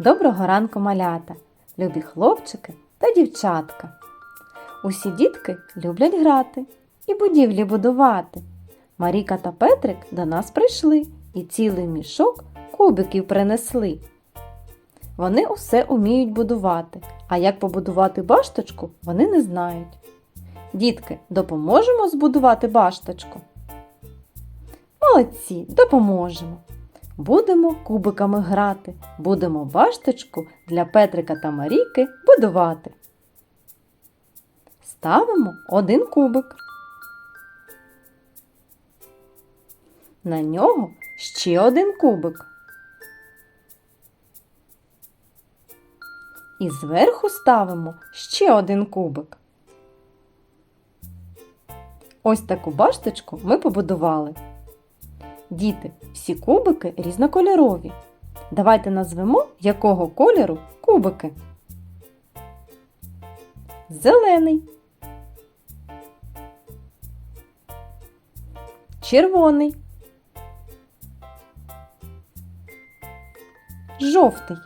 Доброго ранку, малята, любі хлопчики та дівчатка. Усі дітки люблять грати і будівлі будувати. Маріка та Петрик до нас прийшли і цілий мішок кубиків принесли. Вони усе уміють будувати, а як побудувати башточку, вони не знають. Дітки, допоможемо збудувати башточку? Молодці, допоможемо. Будемо кубиками грати, будемо башточку для Петрика та Марійки будувати. Ставимо один кубик. На нього ще один кубик. І зверху ставимо ще один кубик. Ось таку башточку ми побудували. Діти, всі кубики різнокольорові. Давайте назвемо, якого кольору кубики. Зелений. Червоний. Жовтий.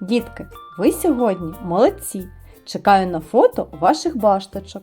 Дітки, ви сьогодні молодці. Чекаю на фото ваших башточок.